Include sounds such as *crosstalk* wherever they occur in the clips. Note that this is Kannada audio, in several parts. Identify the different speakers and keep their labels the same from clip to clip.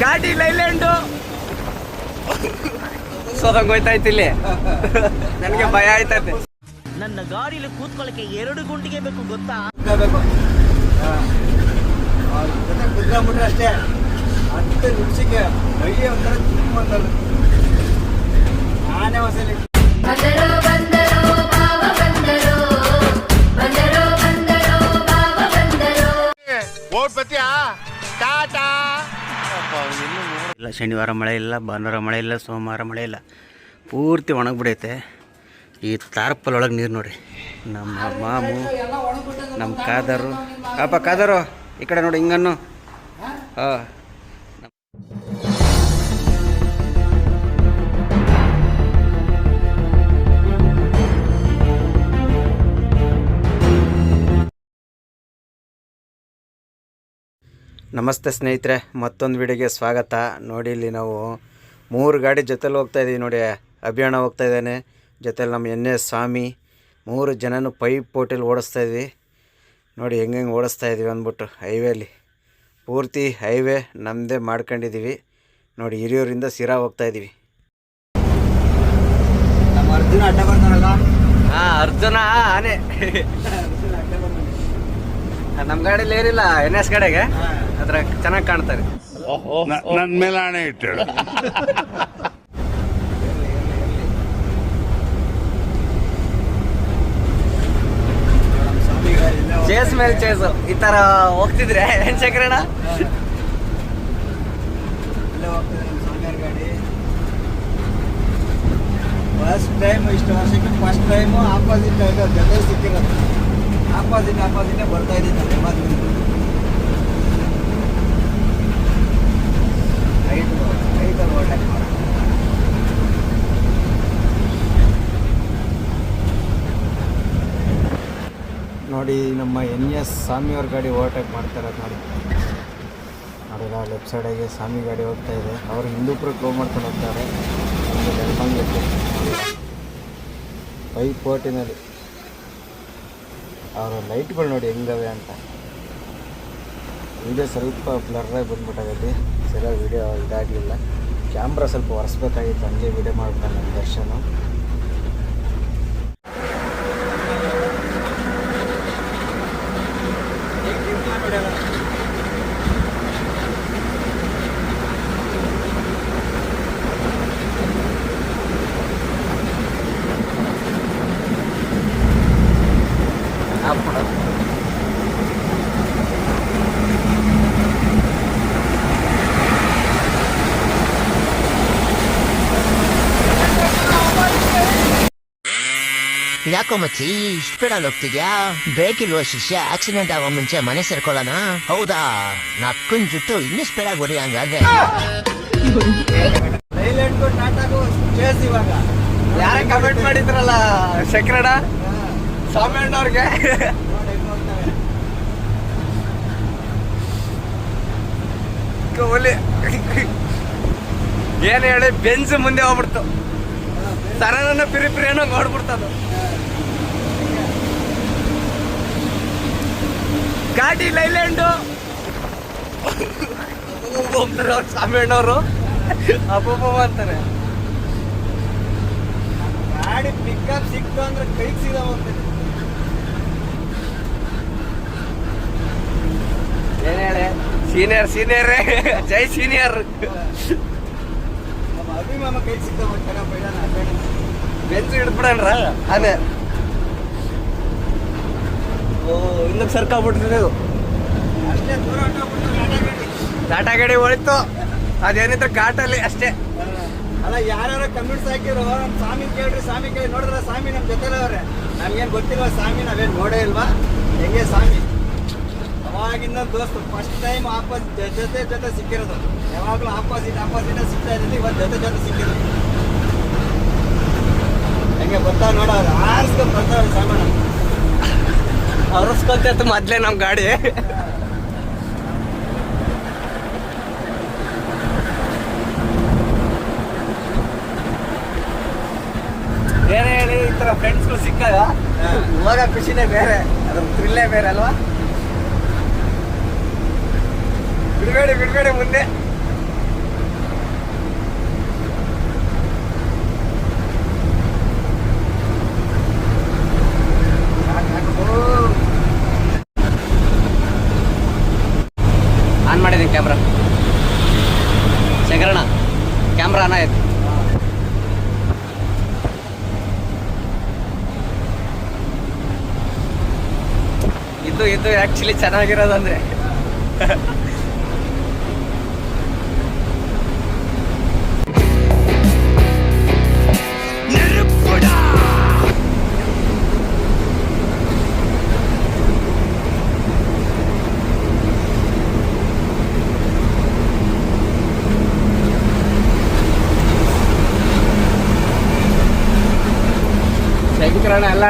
Speaker 1: ಗಾಡಿ ಲೈಲ್ಯಾಂಡು ಸೋದಂಗ್ ಹೋಯ್ತಾಯ್ತು ಇಲ್ಲಿ. ನನಗೆ ಭಯ ಆಯ್ತೈತೆ
Speaker 2: ನನ್ನ ಗಾಡಿಲಿ ಕೂತ್ಕೊಳ್ಳಕ್ಕೆ ಎರಡು ಗುಂಡಿಗೆ ಬೇಕು ಗೊತ್ತಾ?
Speaker 3: ಕುತ್ಕೊಂಡ್ಬಿಟ್ರೆ ಅಷ್ಟೇ. ಹತ್ತು ನಿಮಿಷಕ್ಕೆ ಮೈ ಒಂಥರ ತುಂಬ ನಾನೇ ಹೊಸಲಿ.
Speaker 4: ಬಂದರೋ ಬಂದರೋ ಭಾವ
Speaker 1: ಇಲ್ಲ, ಶನಿವಾರ ಮಳೆ ಇಲ್ಲ, ಭಾನುವಾರ ಮಳೆ ಇಲ್ಲ, ಸೋಮವಾರ ಮಳೆ ಇಲ್ಲ. ಪೂರ್ತಿ ಒಣಗಿಬಿಡೈತೆ. ಈ ತಾರ್ಪಲ್ ಒಳಗೆ ನೀರು ನೋಡಿ ನಮ್ಮ ಮಾಮು, ನಮ್ಮ ಕಾದರು. ಅಪ್ಪ ಕಾದರು, ಈ ಕಡೆ ನೋಡಿ ಹಿಂಗನ್ನು. ಹಾಂ. ನಮಸ್ತೆ ಸ್ನೇಹಿತರೆ ಮತ್ತೊಂದು ವಿಡಿಯೋಗೆ ಸ್ವಾಗತ. ನೋಡಿ ಇಲ್ಲಿ ನಾವು ಮೂರು ಗಾಡಿ ಜೊತೆಲಿ ಹೋಗ್ತಾ ಇದ್ದೀವಿ ನೋಡಿ. ಅಭಿಯಾನ ಹೋಗ್ತಾ ಇದ್ದಾನೆ. ಜೊತೆಲಿ ನಮ್ಮ ಎನ್ ಎಸ್ ಸ್ವಾಮಿ ಮೂರು ಜನನೂ ಪೈಪ್ ಪೋಟೆಲ್ ಓಡಿಸ್ತಾ ಇದ್ವಿ. ನೋಡಿ ಹೆಂಗೆ ಹೆಂಗೆ ಓಡಿಸ್ತಾ ಇದ್ದೀವಿ ಅಂದ್ಬಿಟ್ಟು ಹೈವೇಲಿ. ಪೂರ್ತಿ ಹೈವೇ ನಮ್ಮದೇ ಮಾಡ್ಕೊಂಡಿದ್ದೀವಿ. ನೋಡಿ ಹಿರಿಯೂರಿಂದ ಸಿರಾ ಹೋಗ್ತಾ ಇದ್ದೀವಿ.
Speaker 3: ನಮ್ಮ ಅರ್ಜುನ ಅಡ್ಡ ಬರ್ತಾರಲ್ಲ
Speaker 1: ಹಾಂ ಅರ್ಜುನ ಆನೆ. *laughs* ನಮ್ಮ ಗಾಡೀಲಿ ಏನಿಲ್ಲ ಎನ್ ಎಸ್ ಕಡೆಗೆ ಅದ್ರ ಚೆನ್ನಾಗಿ ಕಾಣ್ತಾರೆ
Speaker 5: ನನ್ನ ಮೇಲೆ ಆಣೆ
Speaker 3: ಇಟ್ಟು
Speaker 1: ಚೇಸ್ *laughs* ಮೇಲೆ ಚೇಸ್ ಈ ತರ ಹೋಗ್ತಿದ್ರೆ. ಏನ್
Speaker 3: ಗಾಡಿ. ಫಸ್ಟ್ ಟೈಮ್ ಇಷ್ಟು ವರ್ಷಕ್ಕೆ ಫಸ್ಟ್ ಟೈಮು ಆಪೋಸಿಟ್ ಜೊತೆ ಸಿಕ್ಕಿರೋದು. ಆಪೋಸಿಟ್ ಆಪೋಸಿಟೇ ಬರ್ತಾ ಇದ್ದೀನಿ ಯಾವಾಗಲೂ ನೋಡಿ, ನಮ್ಮ ಎನ್ ಎಸ್ ಸ್ವಾಮಿಯವ್ರ ಗಾಡಿ ಓವರ್ಟೇಕ್ ಮಾಡ್ತಾರೆ ನೋಡಿ. ನೋಡಿಲ್ಲ ಲೆಫ್ಟ್ ಸೈಡಾಗೆ ಸ್ವಾಮಿ ಗಾಡಿ ಹೋಗ್ತಾ ಇದೆ. ಅವರು ಹಿಂದೂಪುರ ಕ್ಲೋ ಮಾಡ್ಕೊಂಡು ಹೋಗ್ತಾರೆ. ಫೈವ್ ಫೋರ್ಟಿನಲ್ಲಿ ಅವರ ಲೈಟ್ಗಳು ನೋಡಿ ಹೆಂಗವೆ ಅಂತ. ವಿಡಿಯೋ ಸ್ವಲ್ಪ ಬ್ಲರ್ರಾಗಿ ಬಂದ್ಬಿಟ್ಟಾಗಲ್ಲಿ ಸರಿಯಾಗಿ ವಿಡಿಯೋ ಇದಾಗಲಿಲ್ಲ. ಕ್ಯಾಮ್ರಾ ಸ್ವಲ್ಪ ಒರೆಸ್ಬೇಕಾಗಿತ್ತು ಹಂಗೆ ವಿಡಿಯೋ ಮಾಡ್ಬೇಕು ನನ್ನ ದರ್ಶನ.
Speaker 2: ಯಾಕೋ ಮಚ್ಚಿ ಇಷ್ಟು ಸ್ಪೀಡಲ್ಲಿ ಹೋಗ್ತಿದ್ಯಾ ಬ್ರೇಕ್ ಶಿಷ್ಯ ಆಕ್ಸಿಡೆಂಟ್ ಆಗೋ ಮುಂಚೆ ಮನೆ ಸೇರ್ಕೊಳ್ಳೋಣ ಹೌದಾ ನಕ್ಕನ್ ಜುಟ್ಟು ಇನ್ನೂ ಸ್ಪೀಡಾಗಿ ಹೊಡಿ ಹಂಗಾದ್ರೆ
Speaker 3: ಇವಾಗ
Speaker 1: ಯಾರೇ ಕಮೆಂಟ್ ಮಾಡಿದ್ರಲ್ಲ ಶಂಕರಣ್ಣ ಸ್ವಾಮಿ ಅಣ್ಣವ್ರಿಗೆ
Speaker 3: ನೋಡಿ *laughs* ಹೆಂಗ್ ಹೋಗ್ತವೆ.
Speaker 1: ಕೋಲಿ ಏನು ಹೇಳಿ ಬೆಂಚ್ ಮುಂದೆ ಹೋಗ್ಬಿಡ್ತು. ಸರನ ಪಿರಿ ಪಿರಿ ಏನೋ ನೋಡ್ಬಿಡ್ತದು ಗಾಡಿ ಲೈಲ್ಯಾಂಡು ಅಂತಾರೆ ಅವ್ರು ಸ್ವಾಮಿ ಅಣ್ಣವರು ಅಬ್ಬಬ್ಬ ಅಂತಾರೆ.
Speaker 3: ಗಾಡಿ ಪಿಕಪ್ ಸಿಕ್ತು ಅಂದ್ರೆ ಕೈ ಸಿಗವ
Speaker 1: ಏನ್ ಸೀನಿಯರ್ ಸೀನಿಯರ್ ಜೈ ಸೀನಿಯರ್
Speaker 3: ನಮ್ಮ ಅಭಿಮಾಮ ಕೈಗೆ ಸಿಕ್ತಾ ಹೋಗ್ತಾರೆ ಬೈಡಾನ
Speaker 1: ಬೆಂಚ್ ಹಿಡ್ಬಿಡಣ್ರ ಅದೇ ಓ
Speaker 3: ಹೊಂಟೋಗ್ಬಿಟ್ಟು ಗಾಡಿ ಗಾಡಿ.
Speaker 1: ಟಾಟಾ ಗಾಡಿ ಹೊಳಿತು ಅದೇನಿದ್ರೆ ಘಾಟಲ್ಲಿ ಅಷ್ಟೇ.
Speaker 3: ಅಲ್ಲ ಯಾರ್ಯಾರ ಕಮೆಂಟ್ಸ್ ಹಾಕಿರೋ ನಮ್ಮ ಸ್ವಾಮಿ ಕೇಳ್ರಿ ಸ್ವಾಮಿ ಕೇಳಿ ನೋಡಿದ್ರೆ ಸ್ವಾಮಿ ನಮ್ಮ ಜೊತೆ ಅವ್ರೆ. ನಮ್ಗೇನು ಗೊತ್ತಿಲ್ವಾ ಸ್ವಾಮಿ ನಾವೇನು ನೋಡೇ ಇಲ್ವಾ? ಹೆಂಗೆ ಸ್ವಾಮಿ? ಅವಾಗಿಂದ ದೋಸ್ತು ಫಸ್ಟ್ ಟೈಮ್ ಆಪಸ್ ಜೊತೆ ಜೊತೆ ಸಿಕ್ಕಿರೋದು. ಯಾವಾಗಲೂ ಆಪೋಸಿಟ್ ಆಪೋಸಿಟ್ ಸಿಗ್ತಾ ಇದ್ದೀನಿ ಇವತ್ತು ಜೊತೆ ಜೊತೆ ಸಿಕ್ಕಿರೋದು ಹೆಂಗೆ ಬರ್ತಾ ನೋಡ ಆರಿಸ್ಕೊಂಡು ಬರ್ತಾವ್ರೆ ಸಾಮಾನು.
Speaker 1: ಅವ್ರಸ್ಕೊಂತ ಮೊದಲೇ ನಮ್ಮ ಗಾಡಿ. ಬೇರೆ ಹೇಳಿ ಈ ಥರ ಫ್ರೆಂಡ್ಸ್ಗಳು ಸಿಕ್ಕಾಗ. ಇವಾಗ ಖುಷಿನೇ ಬೇರೆ ಅದ್ರ ಥ್ರಿಲ್ಲೇ ಬೇರೆ ಅಲ್ವಾ? ಬಿಡ್ಬೇಡಿ ಬಿಡ್ಬೇಡಿ ಮುಂದೆ. ಆನ್ ಮಾಡಿದೀನಿ ಕ್ಯಾಮ್ರಾ. ಶೇಖರಣ ಕ್ಯಾಮ್ರಾ ಆನ್ ಆಯ್ತು. ಇದು ಇದು ಆ್ಯಕ್ಚುಲಿ ಚೆನ್ನಾಗಿರೋದಂದರೆ.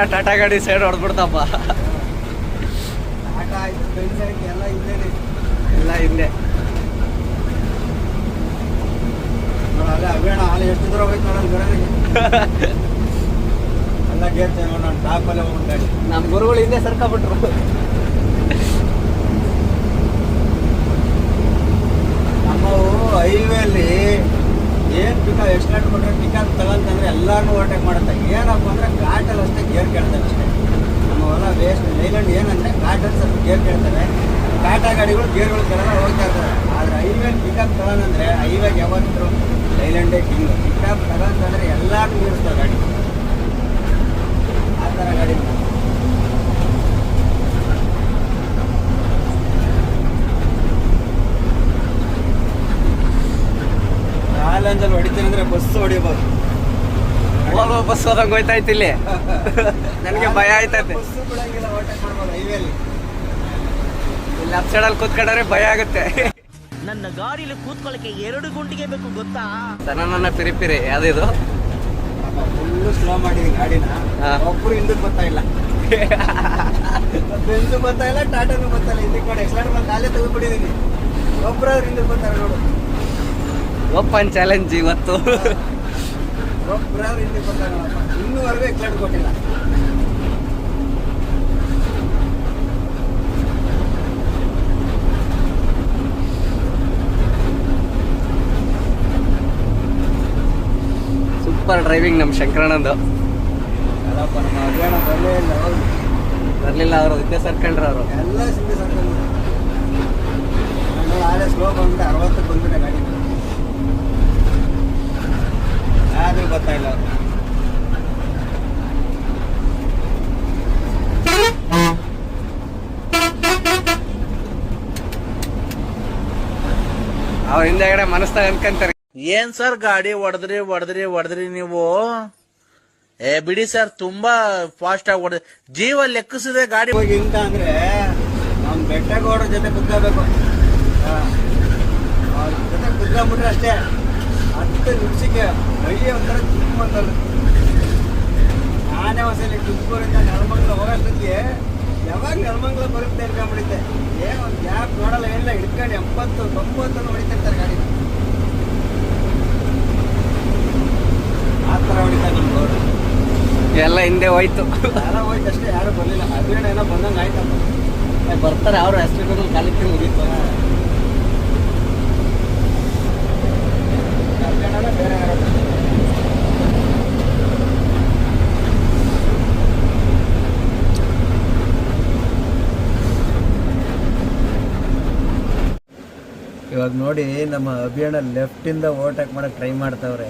Speaker 1: ಟಾಟಾ ಗಾಡಿ ಸೈಡ್ ಹೊಡೆದ್ಬಿಡ್ತಪ್ಪ.
Speaker 3: ಎಲ್ಲ
Speaker 1: ಹಿಂದೆ *laughs*
Speaker 3: ನಮ್ಮ ಗುರುಗಳು ಅವೇಣ ಅಲ್ಲಿ ಎಷ್ಟು ದೂರ ಹೋಯ್ತು ನೋಡೋದು ಬರೋದಿಗೆ ಎಲ್ಲ ಗೇರ್ ಚೇಂಜ್ ಮಾಡಿ ನಾನು ಟಾಪಲ್ಲೇ ಹೋಗ್ಬಿಟ್ಟು ಗಾಡಿ
Speaker 1: ನಮ್ಮ ಗುರುಗಳು ಹಿಂದೆ ಸರ್ಕೊಬಿಟ್ರು
Speaker 3: ನಮ್ಮವು ಹೈವೇಲಿ ಏನು ಪಿಕ ಎಕ್ಸ್ಟೆಂಟ್ ಕೊಟ್ಟರೆ ಪಿಕಪ್ ತಗೊಂತಂದ್ರೆ ಎಲ್ಲಾನು ಓವರ್ಟೇಕ್ ಮಾಡುತ್ತೆ ಏನಪ್ಪ ಅಂದರೆ ಘಾಟಲ್ಲಿ ಅಷ್ಟೇ ಗೇರ್ ಕೇಳ್ತವೆ ಅಷ್ಟೇ ನಮ್ಮ ಹೊಲ ವೇಸ್ಟ್ ಲೈಲ್ಯಾಂಡ್ ಏನಂದರೆ ಘಾಟಲ್ಲಿ ಸ್ವಲ್ಪ ಗೇರ್ ಕೇಳ್ತವೆ ಟಾಟಾ ಗಾಡಿಗಳು ಗೇರ್ಗಳು ಕೆಳಗೆ ಹೋಗ್ತಾ ಇರ್ತವೆ ಆದರೆ ಹೈವೇಲಿ ಪಿಕಪ್ ತಗೊಂಡ್ರೆ ಹೈವೇಗೆ ಯಾವತ್ತಿದ್ರು ಲೈಲ್ಯಾಂಡೇ ಪಿಕಪ್ ತಗೊಂತಂದ್ರೆ ಎಲ್ಲಾನು ಗಾಡಿ. ಆ ಥರ ಗಾಡಿ ಚಾಲೆಂಜಲ್ಲಿ ಹೊಡಿತೀನಿ ಅಂದರೆ ಬಸ್ ಹೊಡಿಬೋದು.
Speaker 1: ಹೋಗೋ ಬಸ್ ಹೋದಂಗೆ ಹೋಯ್ತಾ ಇತ್ತು ಇಲ್ಲಿ. *laughs* ನನಗೆ ಭಯ ಆಯ್ತೈತೆ
Speaker 3: ಬಸ್ಸು ಬಿಡಂಗಿಲ್ಲ ಓವರ್ಟೇಕ್ ಮಾಡ್ಬೋದು ಹೈವೇಲಿ
Speaker 1: ಇಲ್ಲಿ ಸೈಡಲ್ಲಿ ಕೂತ್ಕೊಂಡ್ರೆ ಭಯ ಆಗುತ್ತೆ. *laughs*
Speaker 2: ನನ್ನ ಗಾಡಿಲಿ ಕೂತ್ಕೊಳ್ಳಕ್ಕೆ ಎರಡು ಗುಂಡಿಗೆ ಬೇಕು ಗೊತ್ತಾ?
Speaker 1: ನನ್ನ ಪಿರಿ ಪಿರಿ ಯಾವ್ದಿದು
Speaker 3: ಫುಲ್ಲು ಸ್ಲೋ ಮಾಡಿದೀನಿ ಗಾಡಿನ.
Speaker 1: ಹಾ.
Speaker 3: ಒಬ್ರು ಹಿಂದಕ್ಕೆ ಬರ್ತಾ ಇಲ್ಲ. ಬೆಂಜು ಬರ್ತಾ ಇಲ್ಲ ಟಾಟಾನು ಬರ್ತಾ ಇಲ್ಲ. ಹಿಂದಕ್ಕೆ ನೋಡಿ ಎಕ್ಸಲೆಂಟ್ ಬಂದು ಅಲ್ಲೇ ತೆಗೆದುಬಿಟ್ಟಿದ್ದೀನಿ ಅವ್ರು ಹಿಂದಕ್ಕೆ ಬರ್ತಾರೆ ನೋಡು.
Speaker 1: ಓಪನ್ ಚಾಲೆಂಜ್ ಇವತ್ತು.
Speaker 3: ಒಬ್ಬರಾದ್ರೂ ಹಿಂದಕ್ಕೆ ಬರ್ತಾರೆ ನೋಡಪ್ಪ. ಇನ್ನೂವರೆಗೂ ಎಕ್ಸಲೆಂಟ್ ಕೊಟ್ಟಿಲ್ಲ.
Speaker 1: ಸೂಪರ್ ಡ್ರೈವಿಂಗ್ ನಮ್ಮ
Speaker 3: ಇಲ್ಲ
Speaker 1: ಬರಲಿಲ್ಲ ಅವರು ಹಿಂದೆ ಸರ್ಕಲ್ ಅವರು
Speaker 3: ಎಲ್ಲ ಹಿಂದೆ ಆಲೇ ಸ್ಲೋ ಗಾಡಿ ಅವ್ರು.
Speaker 1: ಅವ್ರ ಹಿಂದೆಗಡೆ ಮನಸ್ತಾಗ ಅನ್ಕಂತಾರೆ
Speaker 6: ಏನ್ ಸರ್ ಗಾಡಿ ಹೊಡೆದ್ರಿ ಹೊಡೆದ್ರಿ ಹೊಡೆದ್ರಿ ನೀವು? ಏ, ಬಿಡಿ ಸರ್, ತುಂಬಾ ಫಾಸ್ಟ್ ಆಗಿ ಹೊಡೆದ್ರಿ ಜೀವ ಲೆಕ್ಕಿಸಿದೆ ಗಾಡಿ
Speaker 3: ಹೋಗಿ ಇಂತ ಅಂದ್ರೆ ನಮ್ ಬೆಟ್ಟಗೌಡ್ರ ಜೊತೆ ಕುತ್ಕೋಬೇಕು. ಜೊತೆ ಕುತ್ಕೊಂಡ್ಬಿಟ್ರೆ ಅಷ್ಟೇ. ಹತ್ತು ನಿಮಿಷಕ್ಕೆ ಮೈ ಒಂಥರ ಬಂದಲ್ಲ ನಾನೇ ಹೊಸಲಿ ತುಮಕೂರಿಂದ ನೆಲಮಂಗ್ಲ ಹೋಗಕ್ಕೆ ಯಾವಾಗ ನೆಲಮಂಗ್ಲ ಬರುತ್ತೆ ಅನ್ಕೊಂಡ್ಬಿಡುತ್ತೆ ಏ, ಒಂದು ಗ್ಯಾಪ್ ನೋಡಲ್ಲ, ಏನಿಲ್ಲ, ಹಿಡ್ಕೊಂಡು ಎಂಬತ್ತು, ತೊಂಬತ್ತನ್ನು ಹೊಡಿತಿರ್ತಾರೆ ಗಾಡಿ. ಆ ಥರ ಹೊಡಿತಾರೆ ನಮ್ಮ
Speaker 1: ಎಲ್ಲ ಹಿಂದೆ ಹೋಯ್ತು.
Speaker 3: ಯಾರೋ ಹೋಯ್ತು ಅಷ್ಟೇ ಯಾರು ಬರಲಿಲ್ಲ. ಅದೇನೋ ಏನೋ ಬಂದಂಗೆ ಆಯ್ತಪ್ಪ
Speaker 1: ಬರ್ತಾರೆ ಅವರು ಅಷ್ಟು ಕಾಲಕ್ಕೆ ಮುಗೀತು.
Speaker 3: ಅದೇನೋ ಬೇರೆ ಯಾರೋ ಇವಾಗ ನೋಡಿ ನಮ್ಮ ಅಭಿಯಾನ ಲೆಫ್ಟಿಂದ ಓವರ್ಟೇಕ್ ಮಾಡೋಕ್ಕೆ ಟ್ರೈ ಮಾಡ್ತಾವ್ರೆ.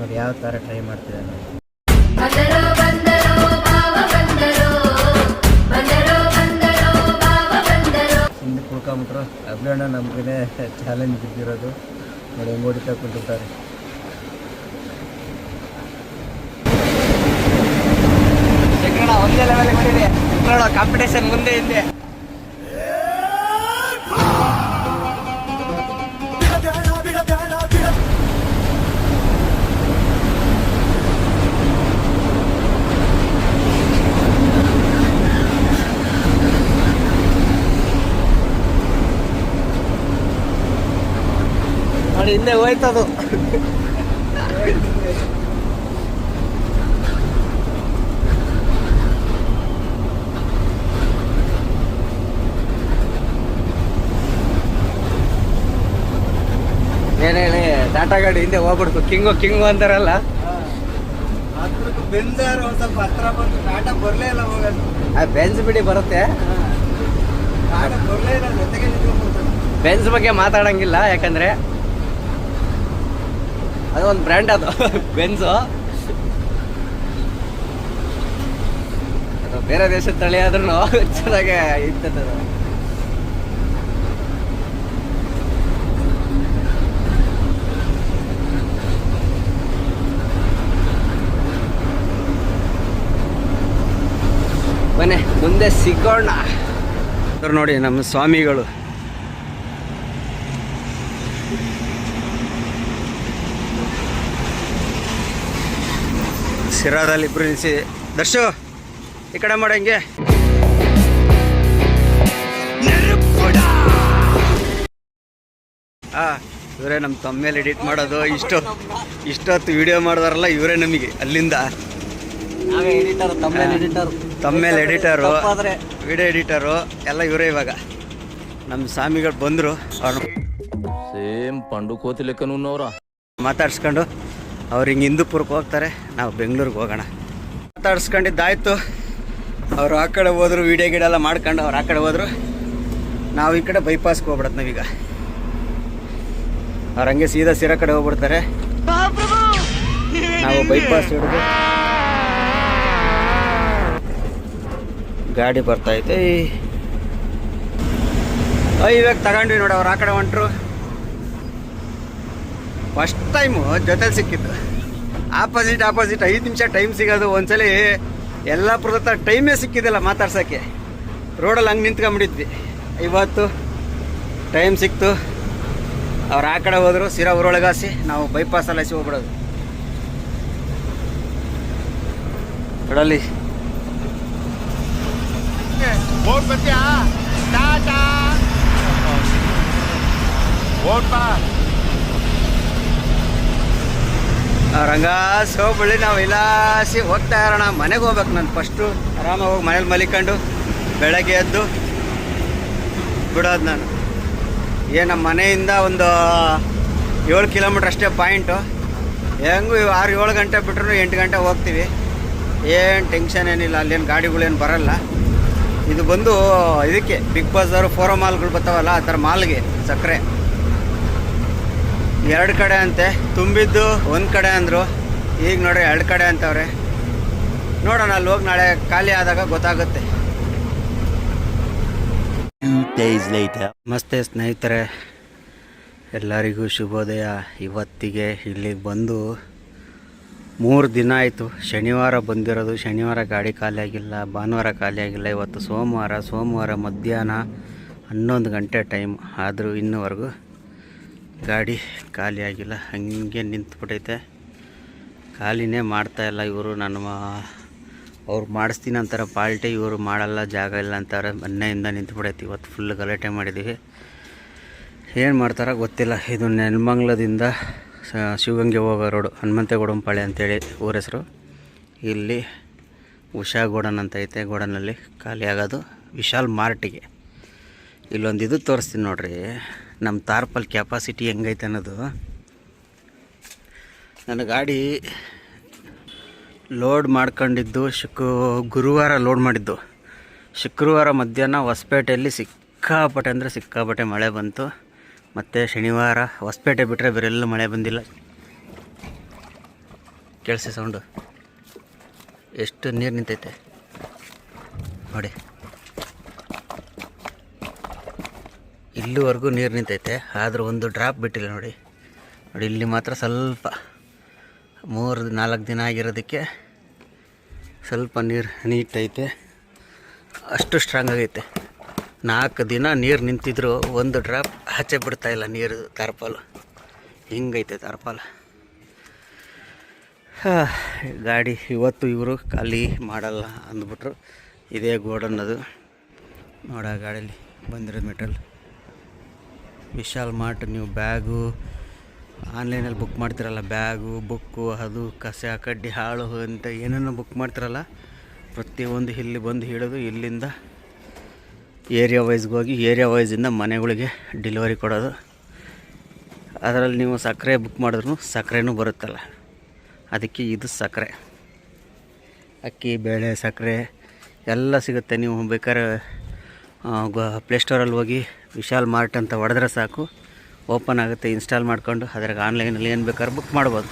Speaker 3: ನೋಡಿ ಯಾವ ಥರ ಟ್ರೈ ಮಾಡ್ತಿದ್ದಾರೆ
Speaker 7: ನೋಡಿ. ಬಂದರೋ ಭಾವ ಬಂದರೋ. ಬಂದರೋ ಬಂದರೋ ಭಾವ ಬಂದರೋ.
Speaker 3: ಹಿಂದೆ ಕುಳ್ಕೊಂಬಿಟ್ರು. ಅಭಿಯಾನ ನಮಗೇ ಚಾಲೆಂಜ್ ಬಿದ್ದಿರೋದು. ನೋಡಿ ಮೋಡಿ ಹೊಡಿತಾ ಕುಂತಿರ್ತಾರೆ
Speaker 1: ಒಂದೇ ಲೆವೆಲ್ ಕಾಂಪಿಟೇಷನ್ ಮುಂದೆ ಹಿಂದೆ. ಹಿಂದೆ ಹೋಯ್ತದು. ಏನ್ ಹೇಳಿ ಟಾಟಾ ಗಾಡಿ ಹಿಂದೆ ಹೋಗ್ಬಿಡ್ತು. ಕಿಂಗು ಕಿಂಗು ಅಂತಾರಲ್ಲ?
Speaker 3: ಬೆಂಜ್ ಬೆಂದಾರು ಸ್ವಲ್ಪ ಹತ್ರ ಬಂದು ಟಾಟಾ ಬರಲೇ ಇಲ್ಲ ಹೋಗೋದು.
Speaker 1: ಆ ಬೆಂಚ್ ಬಿಡಿ ಬರುತ್ತೆ. ಬೆನ್ಸ್ ಬಗ್ಗೆ ಮಾತಾಡಂಗಿಲ್ಲ ಯಾಕಂದ್ರೆ ಅದು ಒಂದು ಬ್ರ್ಯಾಂಡ್ ಅದು. ಬೆನ್ಸು ಅದು ಬೇರೆ ದೇಶದ ತಳಿ ಆದ್ರೂ ಚೆನ್ನಾಗೆ ಇರ್ತದೆ ಮನೆ ಬನ್ನಿ, ಮುಂದೆ ಸಿಗೋಣ.
Speaker 8: ನೋಡಿ, ನಮ್ಮ ಸ್ವಾಮಿಗಳು. ಸಿರಾದಲ್ಲಿ ಇಬ್ರು ನಿಲ್ಸಿ. ದರ್ಶು ಈ ಕಡೆ ಮಾಡಂಗೆ ಆ ಇವರೇ ನಮ್ಮ ತಮ್ಮೇಲೆ ಎಡಿಟ್ ಮಾಡೋದು. ಇಷ್ಟು ಇಷ್ಟೊತ್ತು ವಿಡಿಯೋ ಮಾಡಿದಾರಲ್ಲ ಇವರೇ ನಮಗೆ ಅಲ್ಲಿಂದ.
Speaker 1: ನಾವೇ ಎಡಿಟರ್ ತಮ್ಮಲ್ಲಿ ಎಡಿಟರ್
Speaker 8: ತಮ್ಮೇಲೆ ಎಡಿಟರು ವಿಡಿಯೋ ಎಡಿಟರು ಎಲ್ಲ ಇವರೇ ಇವಾಗ. ನಮ್ಮ ಸ್ವಾಮಿಗಳು ಬಂದರು
Speaker 9: ಸೇಮ್ ಪಂಡು ಕೋತಿ ಲೆಕ್ಕನುನ್ನವರ
Speaker 8: ಮಾತಾಡ್ಸ್ಕೊಂಡು. ಅವ್ರು ಹಿಂಗೆ ಹಿಂದೂಪುರಕ್ಕೆ ಹೋಗ್ತಾರೆ, ನಾವು ಬೆಂಗಳೂರಿಗೆ ಹೋಗೋಣ. ಮಾತಾಡ್ಸ್ಕೊಂಡಿದ್ದಾಯ್ತು. ಅವರು ಆ ಕಡೆ ಹೋದ್ರು ವೀಡಿಯೋ ಗಿಡ ಎಲ್ಲ ಮಾಡ್ಕೊಂಡು ಅವ್ರು ಆ ಕಡೆ ಹೋದ್ರು. ನಾವು ಈ ಕಡೆ ಬೈಪಾಸ್ಗೆ ಹೋಗ್ಬಿಡತ್ ನಾವೀಗ. ಅವ್ರು ಹಂಗೆ ಸೀದಾ ಸಿರಾ ಕಡೆ ಹೋಗ್ಬಿಡ್ತಾರೆ. ನಾವು ಬೈಪಾಸ್ ಹಿಡಿದು ಗಾಡಿ ಬರ್ತೈತೆ ಇವಾಗ ತಗೊಂಡ್ವಿ ನೋಡಿ, ಅವ್ರು ಆ ಕಡೆ ಹೊಂಟ್ರು. ಫಸ್ಟ್ ಟೈಮು ಜೊತೆಲಿ ಸಿಕ್ಕಿದ್ದು. ಆಪೋಸಿಟ್ ಆಪೋಸಿಟ್ ಐದು ನಿಮಿಷ ಟೈಮ್ ಸಿಗೋದು. ಒಂದ್ಸಲಿ ಎಲ್ಲ ಹತ್ರ ಟೈಮೇ ಸಿಕ್ಕಿದ್ದಿಲ್ಲ ಮಾತಾಡ್ಸೋಕ್ಕೆ. ರೋಡಲ್ಲಿ ಹಂಗೆ ನಿಂತ್ಕೊಂಬಿಟ್ಟಿದ್ವಿ ಇವತ್ತು ಟೈಮ್ ಸಿಕ್ತು. ಅವ್ರು ಆ ಕಡೆ ಹೋದರು ಸಿರಾ ಊರೊಳಗಾಸಿ, ನಾವು ಬೈಪಾಸಲ್ಲಿ ಹಸಿ ಹೋಗ್ಬಿಡೋದು. ಕೊಡಲಿ ರಂಗಾಸ್ ಸೋಬಳ್ಳಿ, ನಾವು ಇಲಾಸಿ ಹೋಗ್ತಾ ಇರೋಣ. ಮನೆಗೆ ಹೋಗ್ಬೇಕು ನಾನು ಫಸ್ಟು ಆರಾಮಾಗಿ ಹೋಗಿ ಮನೇಲಿ ಮಲಿಕೊಂಡು ಬೆಳಗ್ಗೆ ಎದ್ದು ಬಿಡೋದು ನಾನು. ಏ ನಮ್ಮ ಮನೆಯಿಂದ ಒಂದು ಏಳು ಕಿಲೋಮೀಟ್ರ್ ಅಷ್ಟೇ ಪಾಯಿಂಟು ಹೆಂಗೂ ಆರು ಏಳು ಗಂಟೆ ಬಿಟ್ರು ಎಂಟು ಗಂಟೆ ಹೋಗ್ತೀವಿ. ಏನು ಟೆನ್ಷನ್ ಏನಿಲ್ಲ, ಅಲ್ಲೇನು ಗಾಡಿಗಳೇನು ಬರಲ್ಲ. ಇದು ಬಂದು ಇದಕ್ಕೆ ಬಿಗ್ ಬಜಾರು ಫೋರೋ ಮಾಲ್ಗಳು ಬರ್ತಾವಲ್ಲ ಆ ಥರ ಮಾಲ್ಗೆ ಸಕ್ಕರೆ. ಎರಡು ಕಡೆ ಅಂತೆ. ತುಂಬಿದ್ದು ಒಂದು ಕಡೆ ಅಂದರು. ಈಗ ನೋಡ್ರಿ ಎರಡು ಕಡೆ ಅಂತವ್ರೆ. ನೋಡೋಣ ಅಲ್ಲಿ ಹೋಗಿ ನಾಳೆ ಖಾಲಿ ಆದಾಗ ಗೊತ್ತಾಗುತ್ತೆ. ನಮಸ್ತೆ ಸ್ನೇಹಿತರೆ. ಎಲ್ಲರಿಗೂ ಶುಭೋದಯ. ಇವತ್ತಿಗೆ ಇಲ್ಲಿಗೆ ಬಂದು ಮೂರು ದಿನ ಆಯಿತು. ಶನಿವಾರ ಬಂದಿರೋದು. ಶನಿವಾರ ಗಾಡಿ ಖಾಲಿಯಾಗಿಲ್ಲ ಭಾನುವಾರ ಖಾಲಿಯಾಗಿಲ್ಲ ಇವತ್ತು ಸೋಮವಾರ ಸೋಮವಾರ ಮಧ್ಯಾಹ್ನ ಹನ್ನೊಂದು ಗಂಟೆ ಟೈಮ್. ಆದರೂ ಇನ್ನೂವರೆಗೂ ಗಾಡಿ ಖಾಲಿ ಆಗಿಲ್ಲ. ಹಂಗೆ ನಿಂತ್ಬಿಟ್ಟೈತೆ ಖಾಲಿನೇ ಮಾಡ್ತಾಯಿಲ್ಲ ಇವರು. ನನ್ನ ಅವ್ರು ಮಾಡಿಸ್ತೀನಿ ಅಂತಾರೆ, ಪಾಲ್ಟಿ ಇವರು ಮಾಡಲ್ಲ, ಜಾಗ ಇಲ್ಲ ಅಂತಾರೆ. ಮೊನ್ನೆಯಿಂದ ನಿಂತ್ಬಿಡೈತಿ ಇವತ್ತು ಫುಲ್ ಗಲಾಟೆ ಮಾಡಿದ್ದೀವಿ. ಏನು ಮಾಡ್ತಾರೋ ಗೊತ್ತಿಲ್ಲ. ಇದು ನೆಲಮಂಗ್ಲದಿಂದ ಶಿವಗಂಗೆ ಹೋಗೋ ರೋಡು ಹನುಮಂತೇಗೌಡಂಪಾಳೆ ಅಂತೇಳಿ ಊರ ಹೆಸರು. ಇಲ್ಲಿ ಉಷಾ ಗೋಡನ್ ಅಂತ ಐತೆ ಗೋಡನಲ್ಲಿ ಖಾಲಿ ಆಗೋದು. ವಿಶಾಲ್ ಮಾರ್ಟಿಗೆ. ಇಲ್ಲೊಂದು ಇದು ತೋರಿಸ್ತೀನಿ ನೋಡ್ರಿ. ನಮ್ಮ ತಾರ್ಪಲ್ ಕೆಪಾಸಿಟಿ ಹೆಂಗೈತೆ ಅನ್ನೋದು. ನನ್ನ ಗಾಡಿ ಲೋಡ್ ಮಾಡ್ಕೊಂಡಿದ್ದು ಶುಕ್ರ, ಗುರುವಾರ ಲೋಡ್ ಮಾಡಿದ್ದು. ಶುಕ್ರವಾರ ಮಧ್ಯಾಹ್ನ ಹೊಸಪೇಟೆಯಲ್ಲಿ ಸಿಕ್ಕಾಪಟ್ಟೆ ಅಂದರೆ ಸಿಕ್ಕಾಪಟ್ಟೆ ಮಳೆ ಬಂತು. ಮತ್ತು ಶನಿವಾರ ಹೊಸಪೇಟೆ ಬಿಟ್ಟರೆ ಬೇರೆಲ್ಲೂ ಮಳೆ ಬಂದಿಲ್ಲ. ಕೇಳಿಸಿ ಸೌಂಡು. ಎಷ್ಟು ನೀರು ನಿಂತೈತೆ? ನೋಡಿ. ಇಲ್ಲಿವರೆಗೂ ನೀರು ನಿಂತೈತೆ, ಆದರೂ ಒಂದು ಡ್ರಾಪ್ ಬಿಟ್ಟಿಲ್ಲ ನೋಡಿ. ನೋಡಿ, ಇಲ್ಲಿ ಮಾತ್ರ ಸ್ವಲ್ಪ ಮೂರು, ನಾಲ್ಕು ದಿನ ಆಗಿರೋದಕ್ಕೆ ಸ್ವಲ್ಪ ನೀರು ನೀಟೈತೆ. ಅಷ್ಟು ಸ್ಟ್ರಾಂಗ್ ಆಗೈತೆ. ನಾಲ್ಕು ದಿನ ನೀರು ನಿಂತಿದ್ರು ಒಂದು ಡ್ರಾಪ್ ಆಚೆ ಬಿಡ್ತಾ ಇಲ್ಲ ನೀರು, ತಾರ್ಪಾಲು. ಹಿಂಗೈತೆ ತಾರ್ಪಾಲು. ಗಾಡಿ ಇವತ್ತು ಇವರು ಖಾಲಿ ಮಾಡಲ್ಲ ಅಂದ್ಬಿಟ್ರು. ಇದೇ ಗೋಡನ್ ಅದು ನೋಡ ಗಾಡೀಲಿ ಬಂದಿರೋದು ಮೆಟಲ್ ವಿಶಾಲ್ ಮಾರ್ಟ್ ನೀವು ಬ್ಯಾಗು ಆನ್ಲೈನಲ್ಲಿ ಬುಕ್ ಮಾಡ್ತಿರಲ್ಲ ಬ್ಯಾಗು ಬುಕ್ಕು ಅದು ಕಸ, ಕಡ್ಡಿ, ಹಾಳು ಅಂತ ಏನೇನೋ ಬುಕ್ ಮಾಡ್ತಿರಲ್ಲ, ಪ್ರತಿಯೊಂದು ಇಲ್ಲಿ ಬಂದು ಹಿಡಿದು ಇಲ್ಲಿಂದ ಏರಿಯಾ ವೈಸ್ಗೆ ಹೋಗಿ ಏರಿಯಾ ವೈಸಿಂದ ಮನೆಗಳಿಗೆ ಡೆಲಿವರಿ ಕೊಡೋದು. ಅದರಲ್ಲಿ ನೀವು ಸಕ್ಕರೆ ಬುಕ್ ಮಾಡಿದ್ರು ಸಕ್ಕರೆನೂ ಬರುತ್ತಲ್ಲ. ಅದಕ್ಕೆ ಇದು ಸಕ್ಕರೆ. ಅಕ್ಕಿ, ಬೇಳೆ, ಸಕ್ಕರೆ ಎಲ್ಲ ಸಿಗುತ್ತೆ. ನೀವು ಬೇಕಾದ್ರೆ ಪ್ಲೇಸ್ಟೋರಲ್ಲಿ ಹೋಗಿ ವಿಶಾಲ್ ಮಾರ್ಟ್ ಅಂತ ಹೊಡೆದ್ರೆ ಸಾಕು. ಓಪನ್ ಆಗುತ್ತೆ, ಇನ್ಸ್ಟಾಲ್ ಮಾಡ್ಕೊಂಡು ಅದ್ರಾಗ ಆನ್ಲೈನಲ್ಲಿ ಏನು ಬೇಕಾದ್ರೂ ಬುಕ್ ಮಾಡ್ಬೋದು.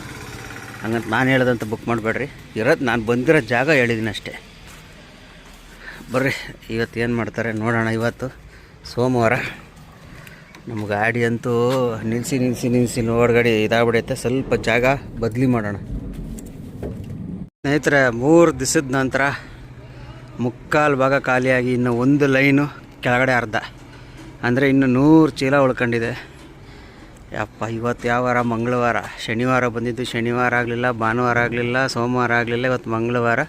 Speaker 8: ಹಂಗಂತ ನಾನು ಹೇಳ್ದಂತ ಬುಕ್ ಮಾಡಬೇಡ್ರಿ. ಇರೋದು ನಾನು ಬಂದಿರೋ ಜಾಗ ಹೇಳಿದ್ದೀನಿ ಅಷ್ಟೇ. ಬರ್ರಿ ಇವತ್ತು ಏನು ಮಾಡ್ತಾರೆ ನೋಡೋಣ ಇವತ್ತು. ಸೋಮವಾರ. ನಮ್ಮ ಗಾಡಿ ಅಂತೂ ನಿಲ್ಲಿಸಿ ನಿಲ್ಲಿಸಿ ನಿಲ್ಲಿಸಿ ನೋಡ್ಗಾಡಿ ಇದಾಗ್ಬಿಡೈತೆ. ಸ್ವಲ್ಪ ಜಾಗ ಬದಲಿ ಮಾಡೋಣ. ಸ್ನೇಹಿತರೆ, ಮೂರು ದಿವಸದ ನಂತರ ಮುಕ್ಕಾಲು ಭಾಗ ಖಾಲಿಯಾಗಿ ಇನ್ನು ಒಂದು ಲೈನು ಕೆಳಗಡೆ ಅರ್ಧ. ಅಂದರೆ ಇನ್ನು ನೂರು ಚೀಲ ಉಳ್ಕೊಂಡಿದೆ. ಯಪ್ಪ, ಇವತ್ತು ಯಾವ ವಾರ? ಮಂಗಳವಾರ. ಶನಿವಾರ ಬಂದಿದ್ದು ಶನಿವಾರ ಆಗಲಿಲ್ಲ, ಭಾನುವಾರ ಆಗಲಿಲ್ಲ, ಸೋಮವಾರ ಆಗಲಿಲ್ಲ, ಇವತ್ತು ಮಂಗಳವಾರ.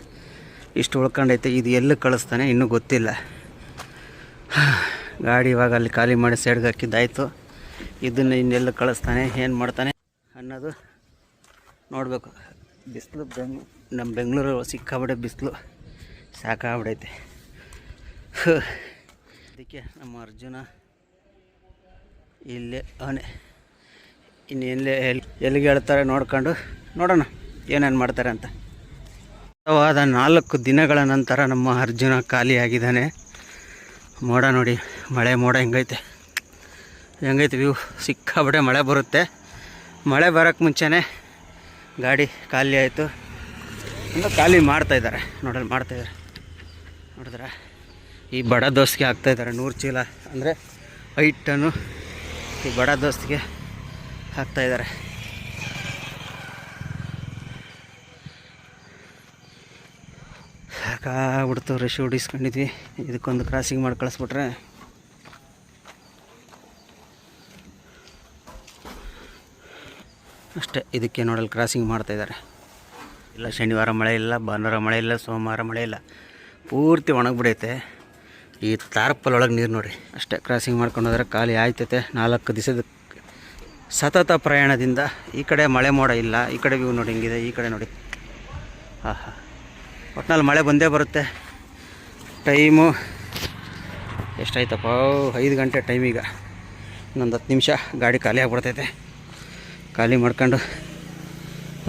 Speaker 8: ಇಷ್ಟು ಉಳ್ಕೊಂಡೈತೆ, ಇದು ಎಲ್ಲಿ ಕಳಿಸ್ತಾನೆ ಇನ್ನೂ ಗೊತ್ತಿಲ್ಲ. *sighs* ಗಾಡಿ ಇವಾಗ ಅಲ್ಲಿ ಖಾಲಿ ಮಾಡಿ ಸೈಡ್ಗೆ ಹಾಕಿದ್ದಾಯಿತು. ಇದನ್ನು ಇನ್ನೆಲ್ಲ ಕಳಿಸ್ತಾನೆ, ಏನು ಮಾಡ್ತಾನೆ ಅನ್ನೋದು ನೋಡಬೇಕು. ಬಿಸಿಲು ಬೆಂಗ್, ನಮ್ಮ ಬೆಂಗಳೂರು ಸಿಕ್ಕಾಬಿಡೆ ಬಿಸಿಲು. ಸಾಕಾಗ್ಬಿಡೈತೆ. ಅದಕ್ಕೆ ನಮ್ಮ ಅರ್ಜುನ ಇಲ್ಲೇ ಅವನೇ. ಇನ್ನೆಲ್ಲೇ ಎಲ್ಲಿ ಎಲ್ಲಿಗೆ ಹೇಳ್ತಾರೆ ನೋಡ್ಕೊಂಡು. ನೋಡೋಣ, ಏನೇನು ಮಾಡ್ತಾರೆ ಅಂತ. ವಾದ ನಾಲ್ಕು ದಿನಗಳ ನಂತರ ನಮ್ಮ ಅರ್ಜುನ ಖಾಲಿಯಾಗಿದ್ದಾನೆ. ಮೋಡ ನೋಡಿ, ಮಳೆ, ಮೋಡ ಹೆಂಗೈತೆ. ಹೆಂಗೈತೆ ವ್ಯೂ. ಸಿಕ್ಕಾಬಡೆ ಮಳೆ ಬರುತ್ತೆ. ಮಳೆ ಬರೋಕ್ಕೆ ಮುಂಚೆನೇ ಗಾಡಿ ಖಾಲಿ ಆಯಿತು. ಅಂದರೆ ಖಾಲಿ ಮಾಡ್ತಾಯಿದ್ದಾರೆ ನೋಡಲ್ಲಿ ಮಾಡ್ತಾಯಿದ್ದಾರೆ ನೋಡಿದ್ರೆ? ಈ ಬಡ ದೋಸೆಗೆ ಹಾಕ್ತಾಯಿದ್ದಾರೆ ನೂರು ಚೀಲ. ಅಂದರೆ ಐಟನ್ನು ಟನ್ನು ಈ ಬಡ ದೋಸ್ತಿಗೆ ಹಾಕ್ತಾಯಿದ್ದಾರೆ ಸಾಕಾಗ್ಬಿಡ್ತು ರಶ್ ಹೊಡಿಸ್ಕೊಂಡಿದ್ವಿ. ಇದಕ್ಕೊಂದು ಕ್ರಾಸಿಂಗ್ ಮಾಡಿ ಕಳಿಸ್ಬಿಟ್ರೆ. ಅಷ್ಟೇ, ಇದಕ್ಕೆ ನೋಡಲು ಕ್ರಾಸಿಂಗ್ ಮಾಡ್ತಾಯಿದ್ದಾರೆ ಇಲ್ಲ, ಶನಿವಾರ ಮಳೆ ಇಲ್ಲ, ಭಾನುವಾರ ಮಳೆ ಇಲ್ಲ, ಸೋಮವಾರ ಮಳೆ ಇಲ್ಲ. ಪೂರ್ತಿ ಒಣಗಿಬಿಡೈತೆ. ಈ ತಾರ್ಪಲ್ ಒಳಗೆ ನೀರು ನೋಡಿ ಅಷ್ಟೇ ಕ್ರಾಸಿಂಗ್ ಮಾಡ್ಕೊಂಡು ಹೋದ್ರೆ ಖಾಲಿ ಆಯ್ತೈತೆ. ನಾಲ್ಕು ದಿವಸದ ಸತತ ಪ್ರಯಾಣದಿಂದ ಈ ಕಡೆ ಮಳೆ ಮೋಡ ಇಲ್ಲ, ಈ ಕಡೆ ವ್ಯೂ ನೋಡಿ ಹಿಂಗಿದೆ, ಈ ಕಡೆ ನೋಡಿ. ಹಾಂ ಹಾಂ. ಒಟ್ನಲ್ಲಿ ಮಳೆ ಬಂದೇ ಬರುತ್ತೆ. ಟೈಮು ಎಷ್ಟಾಯ್ತಪ್ಪ? ಐದು ಗಂಟೆ ಟೈಮ್ ಈಗ. ಇನ್ನೊಂದು ಹತ್ತು ನಿಮಿಷ ಗಾಡಿ ಖಾಲಿ ಆಗಿಬಿಡ್ತೈತೆ. ಖಾಲಿ ಮಾಡ್ಕೊಂಡು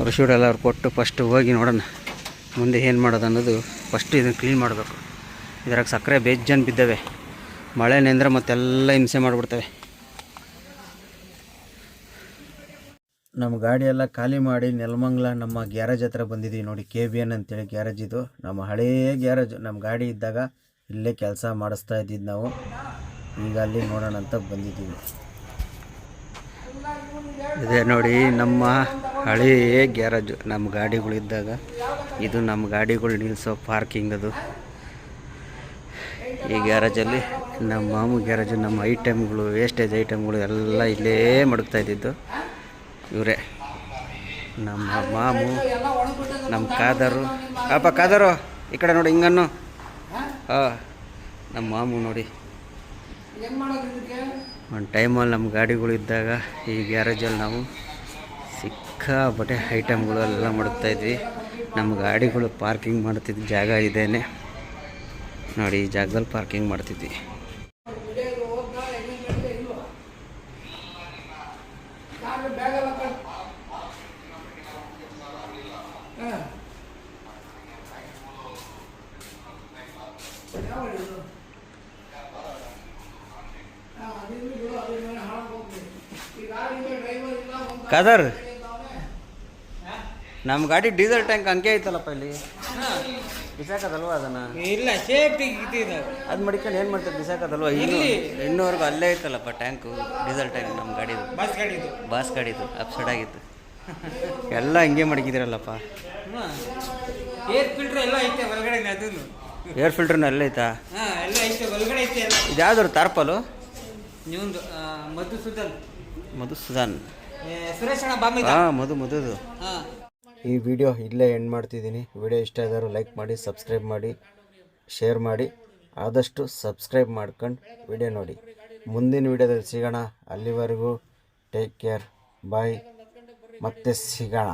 Speaker 8: ಋಷಿಡೆಲ್ಲ ಅವ್ರು ಕೊಟ್ಟು ಫಸ್ಟು ಹೋಗಿ ನೋಡೋಣ. ಮುಂದೆ ಏನು ಮಾಡೋದು ಅನ್ನೋದು ಫಸ್ಟ್ ಇದನ್ನು ಕ್ಲೀನ್ ಮಾಡಬೇಕು. ಇದ್ರಾಗ ಸಕ್ಕರೆ ಬೇಜನ್ ಬಿದ್ದಾವೆ. ಮಳೆ ನೆಂದ್ರೆ ಮತ್ತೆಲ್ಲ ಹಿಂಸೆ ಮಾಡಿಬಿಡ್ತವೆ. ನಮ್ಮ ಗಾಡಿ ಎಲ್ಲ ಖಾಲಿ ಮಾಡಿ ನೆಲಮಂಗ್ಲ ನಮ್ಮ ಗ್ಯಾರೇಜ್ ಹತ್ರ ಬಂದಿದ್ದೀವಿ ನೋಡಿ ಕೆ ಬಿ ಎನ್ ಅಂತೇಳಿ ಗ್ಯಾರೇಜ್ ಇದು. ನಮ್ಮ ಹಳೇ ಗ್ಯಾರೇಜ್ ನಮ್ಮ ಗಾಡಿ ಇದ್ದಾಗ ಇಲ್ಲೇ ಕೆಲಸ ಮಾಡಿಸ್ತಾ ಇದ್ದಿದ್ದು ನಾವು. ಈಗ ಅಲ್ಲಿ ನೋಡೋಣ ಅಂತ ಬಂದಿದ್ದೀವಿ ಇದೆ ನೋಡಿ ನಮ್ಮ ಹಳೇ ಗ್ಯಾರೇಜು ನಮ್ಮ ಗಾಡಿಗಳಿದ್ದಾಗ. ಇದು ನಮ್ಮ ಗಾಡಿಗಳು ನಿಲ್ಲಿಸೋ ಪಾರ್ಕಿಂಗ್ ಅದು. ಈ ಗ್ಯಾರೇಜಲ್ಲಿ ನಮ್ಮ ಮಾಮು ಗ್ಯಾರೇಜು, ನಮ್ಮ ಐಟಮ್ಗಳು ವೇಸ್ಟೇಜ್ ಐಟಮ್ಗಳು ಎಲ್ಲ ಇಲ್ಲೇ ಮಡಗ್ತಾ ಇದ್ದಿದ್ದು. ಇವರೇ, ನಮ್ಮ ಮಾಮು, ನಮ್ಮ ಕಾದರು ಅಪ್ಪ ಕಾದರು ಈ ಕಡೆ ನೋಡಿ ಹಿಂಗನ್ನು. ಹಾಂ ನಮ್ಮ ಮಾಮು ನೋಡಿ. ಒಂದು ಟೈಮಲ್ಲಿ ನಮ್ಮ ಗಾಡಿಗಳು ಇದ್ದಾಗ ಈ ಗ್ಯಾರೇಜಲ್ಲಿ ನಾವು ಸಿಕ್ಕಾಪಟ್ಟೆ ಐಟಮ್ಗಳು ಎಲ್ಲ ಮಡಗ್ತಾ ಇದ್ವಿ. ನಮ್ಮ ಗಾಡಿಗಳು ಪಾರ್ಕಿಂಗ್ ಮಾಡ್ತಿದ್ದ ಜಾಗ ಇದೇನೆ. ನೋಡಿ ಈ ಜಾಗದಲ್ಲಿ ಪಾರ್ಕಿಂಗ್ ಮಾಡ್ತಿದ್ವಿ. ಕದರ್ ನಮ್ಮ ಗಾಡಿ ಡೀಸೆಲ್ ಟ್ಯಾಂಕ್ ಹಂಗೆ ಐತಲ್ಲಪ್ಪ ಇಲ್ಲಿ. ಬಿಸಾಕದಲ್ವಾ ಅದನ್ನ?
Speaker 1: ಇಲ್ಲ ಸೇಫ್ಟಿ
Speaker 8: ಅದು. ಮಡಿಕೊಂಡು ಏನು ಮಾಡ್ತಾರೆ ಬಿಸಾಕದಲ್ವಾ? ಇನ್ನೂ ಇನ್ನೂವರೆಗೂ ಅಲ್ಲೇ ಇತ್ತಲ್ಲಪ್ಪ ಟ್ಯಾಂಕು ಡೀಸೆಲ್ ಟ್ಯಾಂಕ್ ನಮ್ಮ ಗಾಡಿದು.
Speaker 1: ಬಾಸ್ ಗಾಡಿದು
Speaker 8: ಬಾಸ್ ಗಾಡಿದು ಅಪ್ಸೈಡ್ ಆಗಿತ್ತು ಎಲ್ಲ ಹಿಂಗೆ ಮಡಗಿದಿರಲ್ಲಪ್ಪ.
Speaker 1: ಏರ್ ಫಿಲ್ಟರ್ ಎಲ್ಲ ಐತೆ ಒಳಗಡೆ ಅದನ್ನು.
Speaker 8: ಏರ್ ಫಿಲ್ಟರ್ನ ಎಲ್ಲ ಐತಾ?
Speaker 1: ಎಲ್ಲ ಐತೆ ಒಳಗಡೆ ಐತೆ
Speaker 8: ಇದು ಯಾವ್ದು ತಾರ್ಪಲು?
Speaker 1: ನೀವೊಂದು ಮಧುಸೂದನ್.
Speaker 8: ಮಧುಸೂದನ್.
Speaker 1: ಸುರೇಶ್ ಅಣ್ಣ ಬಾಂಬೆ
Speaker 8: ಹಾಂ ಮಧು ಮಧುದು.
Speaker 1: ಹಾ.
Speaker 8: ಈ ವಿಡಿಯೋ ಇಲ್ಲೇ ಎಂಡ್ ಮಾಡ್ತಿದ್ದೀನಿ. ವಿಡಿಯೋ ಇಷ್ಟ ಆದರೂ ಲೈಕ್ ಮಾಡಿ ಸಬ್ಸ್ಕ್ರೈಬ್ ಮಾಡಿ ಶೇರ್ ಮಾಡಿ. ಆದಷ್ಟು ಸಬ್ಸ್ಕ್ರೈಬ್ ಮಾಡ್ಕೊಂಡು ವಿಡಿಯೋ ನೋಡಿ. ಮುಂದಿನ ವಿಡಿಯೋದಲ್ಲಿ ಸಿಗೋಣ. ಅಲ್ಲಿವರೆಗೂ ಟೇಕ್ ಕೇರ್ ಬಾಯ್ ಮತ್ತೆ ಸಿಗೋಣ.